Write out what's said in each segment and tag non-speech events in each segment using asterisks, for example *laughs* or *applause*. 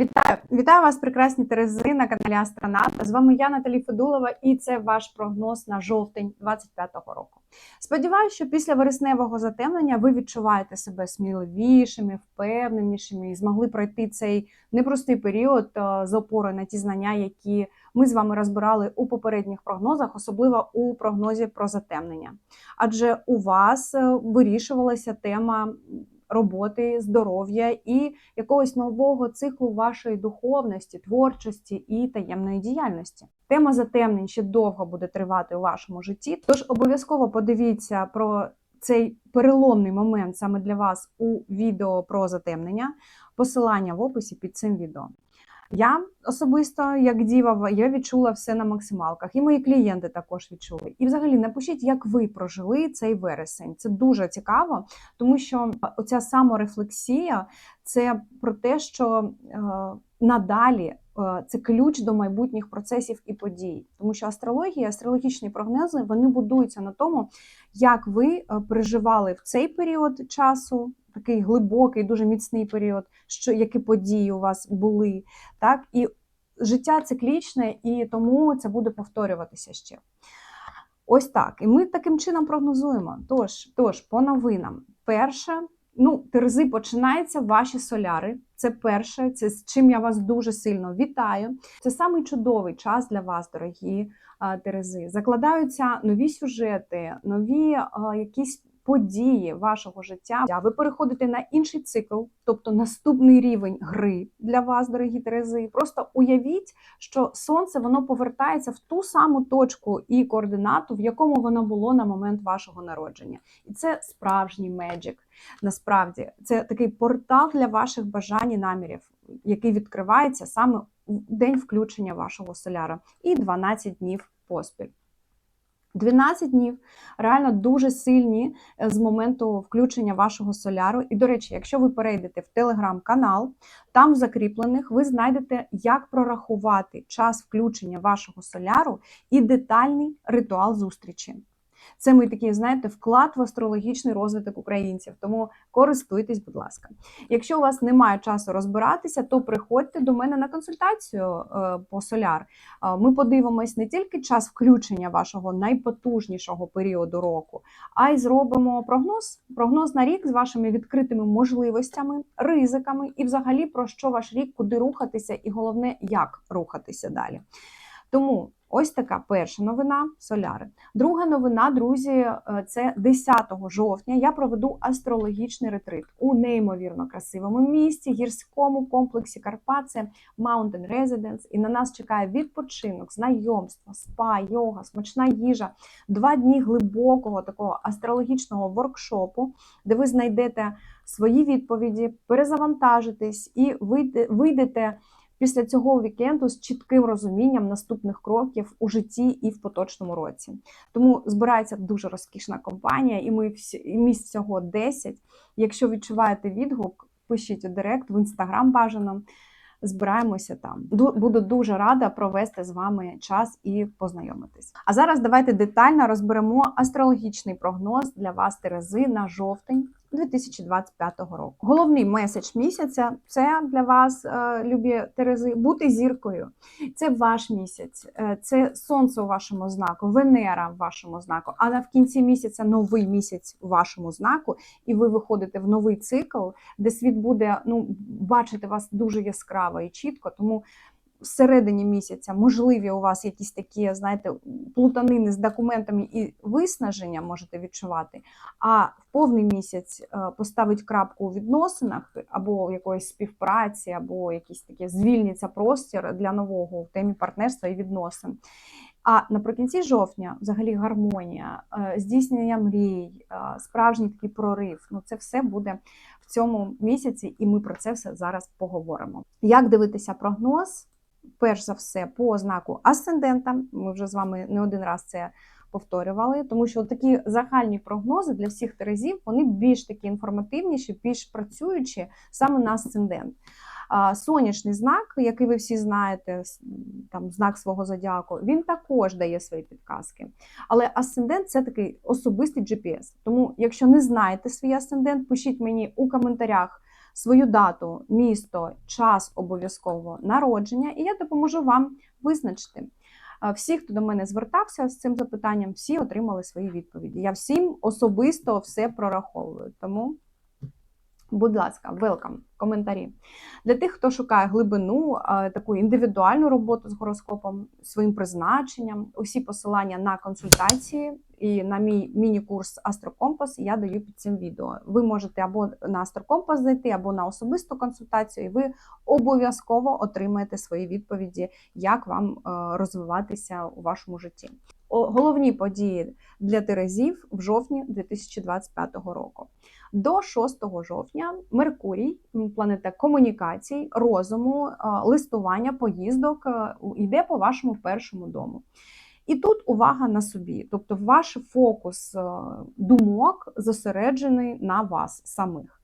Вітаю, вітаю вас, прекрасні Терези на каналі Астронавт. З вами я, Наталі Федулова, і це ваш прогноз на жовтень 25-го року. Сподіваюся, що після вересневого затемнення ви відчуваєте себе сміливішими, впевненішими і змогли пройти цей непростий період е, з опорою на ті знання, які ми з вами розбирали у попередніх прогнозах, особливо у прогнозі про затемнення. Адже у вас е, вирішувалася тема роботи, здоров'я і якогось нового циклу вашої духовності, творчості і таємної діяльності. Тема затемнень ще довго буде тривати у вашому житті. Тож обов'язково подивіться про цей переломний момент саме для вас у відео про затемнення. Посилання в описі під цим відео. Я особисто, як діва, я відчула все на максималках, і мої клієнти також відчули. І, взагалі, напишіть, як ви прожили цей вересень. Це дуже цікаво, тому що оця саморефлексія це про те, що е, надалі е, це ключ до майбутніх процесів і подій, тому що астрологія, астрологічні прогнози вони будуються на тому, як ви е, переживали в цей період часу такий глибокий, дуже міцний період, що які події у вас були, так і життя циклічне, і тому це буде повторюватися ще. Ось так. І ми таким чином прогнозуємо. Тож, тож, по новинам, перше. Ну, Терези починаються ваші соляри. Це перше, це з чим я вас дуже сильно вітаю. Це самий чудовий час для вас, дорогі Терези. Закладаються нові сюжети, нові якісь події вашого життя. Ви переходите на інший цикл, тобто наступний рівень гри для вас, дорогі Терези. Просто уявіть, що сонце воно повертається в ту саму точку і координату, в якому воно було на момент вашого народження. І це справжній меджик. Насправді, це такий портал для ваших бажань і намірів, який відкривається саме в день включення вашого соляра, і 12 днів поспіль. 12 днів реально дуже сильні е, з моменту включення вашого соляру. І, до речі, якщо ви перейдете в телеграм-канал, там в закріплених ви знайдете, як прорахувати час включення вашого соляру і детальний ритуал зустрічі. Це мій такий, знаєте, вклад в астрологічний розвиток українців. Тому користуйтесь, будь ласка. Якщо у вас немає часу розбиратися, то приходьте до мене на консультацію е, по соляр. Ми подивимось не тільки час включення вашого найпотужнішого періоду року, а й зробимо прогноз, прогноз на рік з вашими відкритими можливостями, ризиками і, взагалі, про що ваш рік, куди рухатися, і головне, як рухатися далі. Тому ось така перша новина соляри. Друга новина, друзі, е, це 10 жовтня. Я проведу астрологічний ретрит у неймовірно красивому місті, гірському комплексі Карпат, це Mountain Residence. І на нас чекає відпочинок, знайомство, спа, йога, смачна їжа, два дні глибокого такого астрологічного воркшопу, де ви знайдете свої відповіді, перезавантажитесь і вийдете після цього вікенду з чітким розумінням наступних кроків у житті і в поточному році. Тому збирається дуже розкішна компанія, і ми всі місць всього 10. Якщо відчуваєте відгук, пишіть у Директ в інстаграм бажано. Збираємося там. Буду дуже рада провести з вами час і познайомитись. А зараз давайте детально розберемо астрологічний прогноз для вас, Терези, на жовтень 2025 року. Головний меседж місяця це для вас, е, любі Терези, бути зіркою. Це ваш місяць, е, це сонце у вашому знаку, Венера в вашому знаку. А в кінці місяця новий місяць у вашому знаку, і ви виходите в новий цикл, де світ буде ну бачити вас дуже яскраво і чітко. Тому всередині місяця можливі у вас якісь такі, знаєте, плутанини з документами і виснаження можете відчувати, а в повний місяць е, поставить крапку у відносинах або якоїсь співпраці, або якийсь таке звільниться простір для нового в темі партнерства і відносин. А наприкінці жовтня, взагалі, гармонія, е, здійснення мрій, е, справжній такий прорив ну це все буде в цьому місяці, і ми про це все зараз поговоримо. Як дивитися прогноз? Перш за все, по знаку асцендента. Ми вже з вами не один раз це повторювали, тому що такі загальні прогнози для всіх терезів вони більш такі інформативніші, більш працюючі саме на асцендент. Сонячний знак, який ви всі знаєте, там знак свого зодіаку, він також дає свої підказки. Але асцендент це такий особистий GPS. Тому, якщо не знаєте свій асцендент, пишіть мені у коментарях свою дату, місто, час обов'язково народження, і я допоможу вам визначити. Всі, хто до мене звертався з цим запитанням, всі отримали свої відповіді. Я всім особисто все прораховую. Тому, будь ласка, welcome, коментарі. Для тих, хто шукає глибину, е, таку індивідуальну роботу з гороскопом, своїм призначенням, усі посилання на консультації і на мій міні-курс Астрокомпас я даю під цим відео. Ви можете або на Астрокомпас зайти, або на особисту консультацію, і ви обов'язково отримаєте свої відповіді, як вам е, розвиватися у вашому житті. Головні події для Терезів в жовтні 2025 року. До 6 жовтня Меркурій, планета комунікацій, розуму, е, листування, поїздок, е, йде по вашому першому дому. І тут увага на собі, тобто ваш фокус е, думок зосереджений на вас самих.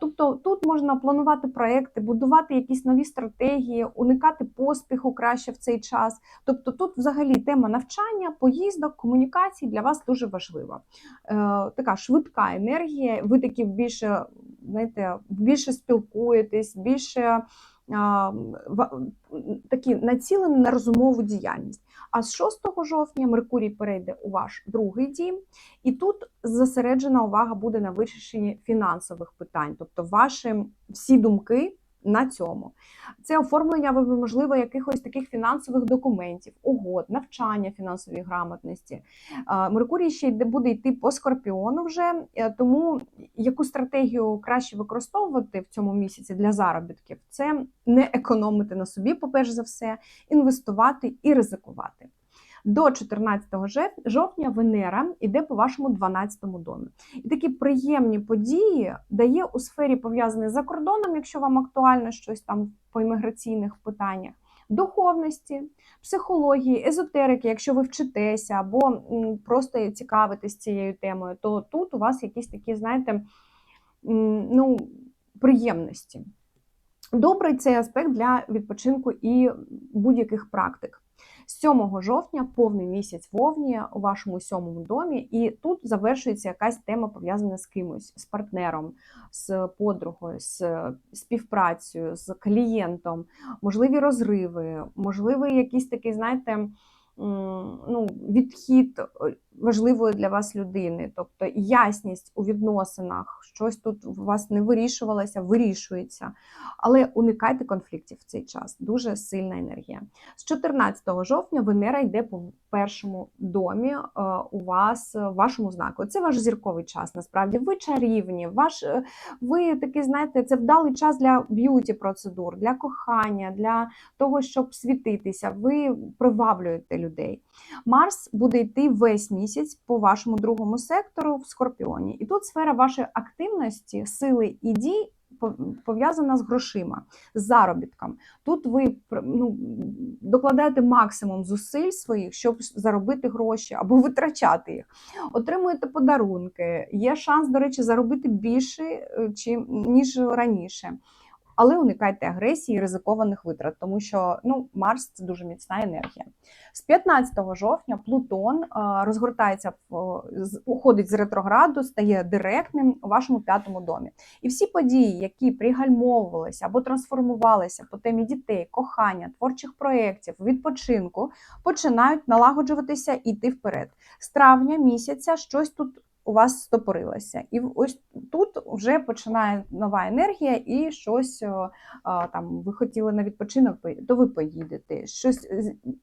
Тобто тут можна планувати проекти, будувати якісь нові стратегії, уникати поспіху краще в цей час. Тобто тут взагалі тема навчання, поїздок, комунікацій для вас дуже важлива. Е, Така швидка енергія, ви такі більше, знаєте, більше спілкуєтесь, більше такі націлені на розумову діяльність. А з 6 жовтня Меркурій перейде у ваш другий дім, і тут зосереджена увага буде на вирішенні фінансових питань, тобто ваші всі думки на цьому. Це оформлення можливо якихось таких фінансових документів, угод, навчання фінансової грамотності. Меркурій ще йде буде йти по скорпіону вже, е, тому яку стратегію краще використовувати в цьому місяці для заробітків, це не економити на собі, по-перше за все, інвестувати і ризикувати. До 14 жовтня Венера йде по вашому 12 домі. І такі приємні події дає у сфері пов'язаної за кордоном, якщо вам актуально щось там по імміграційних питаннях, духовності, психології, езотерики, якщо ви вчитеся або просто цікавитесь цією темою, то тут у вас якісь такі, знаєте, ну, приємності. Добрий цей аспект для відпочинку і будь-яких практик. 7 жовтня повний місяць вовні у вашому сьомому домі, і тут завершується якась тема пов'язана з кимось, з партнером, з подругою, з співпрацею, з клієнтом, можливі розриви, можливий якийсь такий, знаєте, ну, відхід е, важливої для вас людини, тобто ясність у відносинах, щось тут у вас не вирішувалося, вирішується. Але уникайте конфліктів в цей час. Дуже сильна енергія. З 14 жовтня Венера йде по першому домі е, у вас, е, в вашому знаку. Це ваш зірковий час. Насправді ви чарівні, ваш, е, ви такий, знаєте, це вдалий час для б'юті процедур, для кохання, для того, щоб світитися. Ви приваблюєте людей. Марс буде йти весь місяць по вашому другому сектору в Скорпіоні. І тут сфера вашої активності, сили і дій пов- пов'язана з грошима, з заробітком. Тут ви ну, докладаєте максимум зусиль своїх, щоб заробити гроші або *laughs* витрачати їх. Отримуєте подарунки. Є шанс, до речі, заробити більше, е, чим ніж раніше. Але уникайте агресії і ризикованих витрат, тому що ну, Марс це дуже міцна енергія. З 15 жовтня Плутон е, розгортається, уходить з ретрограду, стає директним у вашому п'ятому домі. І всі події, які пригальмовувалися або трансформувалися по темі дітей, кохання, творчих проєктів, відпочинку, починають налагоджуватися і йти вперед. З травня місяця щось тут у вас стопорилося. І ось тут вже починає нова енергія, і щось там ви хотіли на відпочинок, то ви поїдете. Щось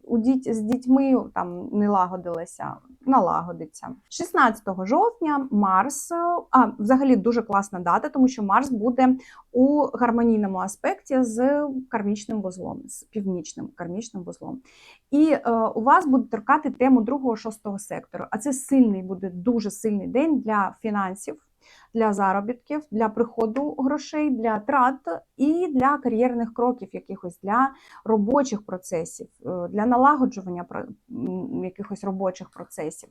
у діть, з дітьми там не лагодилося, налагодиться. 16 жовтня Марс, а взагалі дуже класна дата, тому що Марс буде у гармонійному аспекті з кармічним вузлом, з північним кармічним вузлом. І е, у вас буде торкати тему другого шостого сектору. А це сильний буде дуже сильний день для фінансів, для заробітків, для приходу грошей, для трат і для кар'єрних кроків, якихось для робочих процесів, е, для налагоджування якихось робочих процесів.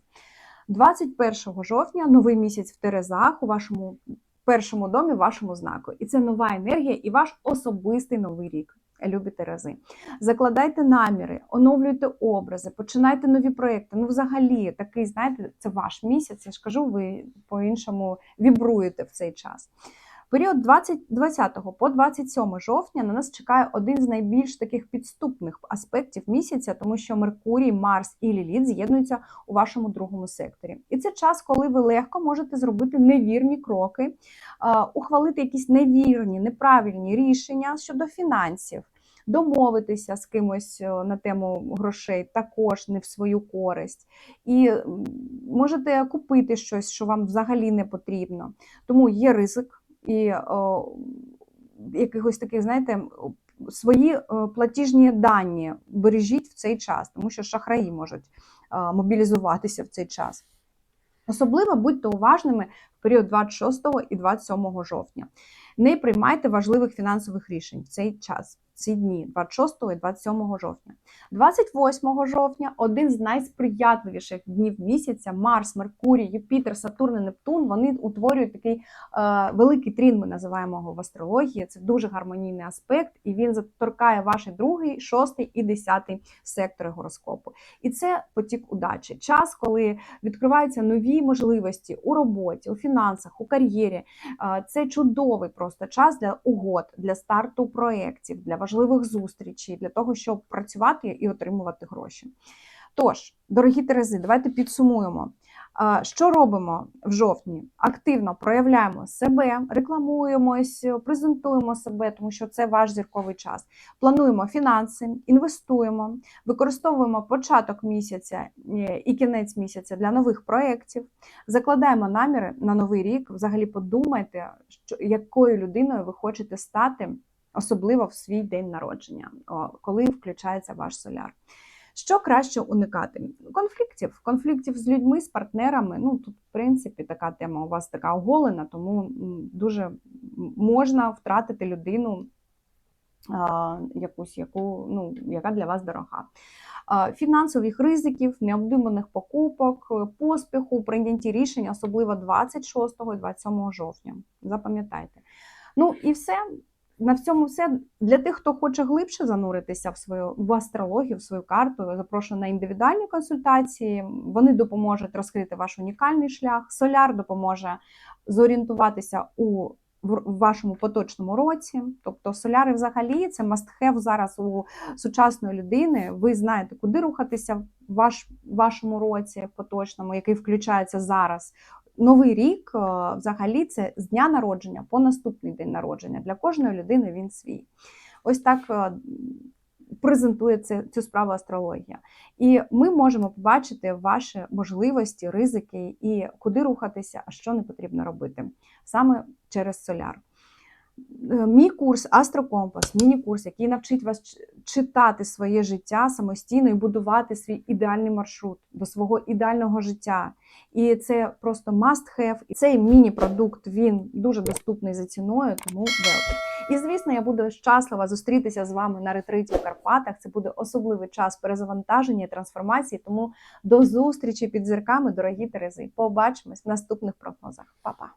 21 жовтня новий місяць в Терезах у вашому першому домі, вашому знаку. І це нова енергія і ваш особистий новий рік. Любі Терези. Закладайте наміри, оновлюйте образи, починайте нові проекти. Ну, взагалі, такий, знаєте, це ваш місяць. Я ж кажу, ви по-іншому вібруєте в цей час. Період 20, 20 по 27 жовтня на нас чекає один з найбільш таких підступних аспектів місяця, тому що Меркурій, Марс і Ліліт з'єднуються у вашому другому секторі. І це час, коли ви легко можете зробити невірні кроки, ухвалити якісь невірні, неправильні рішення щодо фінансів. Домовитися з кимось е, на тему грошей також не в свою користь, і можете купити щось, що вам взагалі не потрібно. Тому є ризик і о, якихось таких, знаєте, свої е, платіжні дані бережіть в цей час, тому що шахраї можуть е, мобілізуватися в цей час. Особливо будьте уважними в період 26 і 27 жовтня. Не приймайте важливих фінансових рішень в цей час, ці дні, 26 і 27 жовтня. 28 жовтня один з найсприятливіших днів місяця. Марс, Меркурій, Юпітер, Сатурн і Нептун. Вони утворюють такий е, великий трін, ми називаємо його в астрології. Це дуже гармонійний аспект, і він заторкає ваші другий, шостий і десятий сектори гороскопу. І це потік удачі. Час, коли відкриваються нові можливості у роботі, у фінансах, у кар'єрі. Е, Це чудовий просто час для угод, для старту проєктів, для важливих зустрічей, для того, щоб працювати і отримувати гроші. Тож, дорогі Терези, давайте підсумуємо. Що робимо в жовтні? Активно проявляємо себе, рекламуємось, презентуємо себе, тому що це ваш зірковий час. Плануємо фінанси, інвестуємо, використовуємо початок місяця е, і кінець місяця для нових проєктів, закладаємо наміри на новий рік. Взагалі подумайте, якою людиною ви хочете стати, особливо в свій день народження, коли включається ваш соляр. Що краще уникати? Конфліктів, конфліктів з людьми, з партнерами. Ну тут, в принципі, така тема у вас така оголена, тому дуже можна втратити людину якусь, яку, ну, яка для вас дорога. Фінансових ризиків, необдуманих покупок, поспіху, прийнятті рішень, особливо 26 і 27 жовтня. Запам'ятайте. Ну і все. На всьому все для тих, хто хоче глибше зануритися в свою в астрологію, в свою карту. Запрошую на індивідуальні консультації. Вони допоможуть розкрити ваш унікальний шлях. Соляр допоможе зорієнтуватися у в вашому поточному році. Тобто соляри взагалі це must-have зараз у сучасної людини. Ви знаєте, куди рухатися в ваш, вашому році поточному, який включається зараз. Новий рік е, взагалі це з дня народження по наступний день народження. Для кожної людини він свій. Ось так е, презентує цю справу астрологія. І ми можемо побачити ваші можливості, ризики і куди рухатися, а що не потрібно робити саме через соляр. Е, Мій курс Астрокомпас, міні-курс, який навчить вас читати своє життя самостійно і будувати свій ідеальний маршрут до свого ідеального життя. І це просто must have. І цей міні-продукт він дуже доступний за ціною, тому welcome. І звісно, я буду щаслива зустрітися з вами на ретриті в Карпатах. Це буде особливий час перезавантаження і трансформації. Тому до зустрічі під зірками, дорогі Терези. Побачимось в наступних прогнозах. Па-па!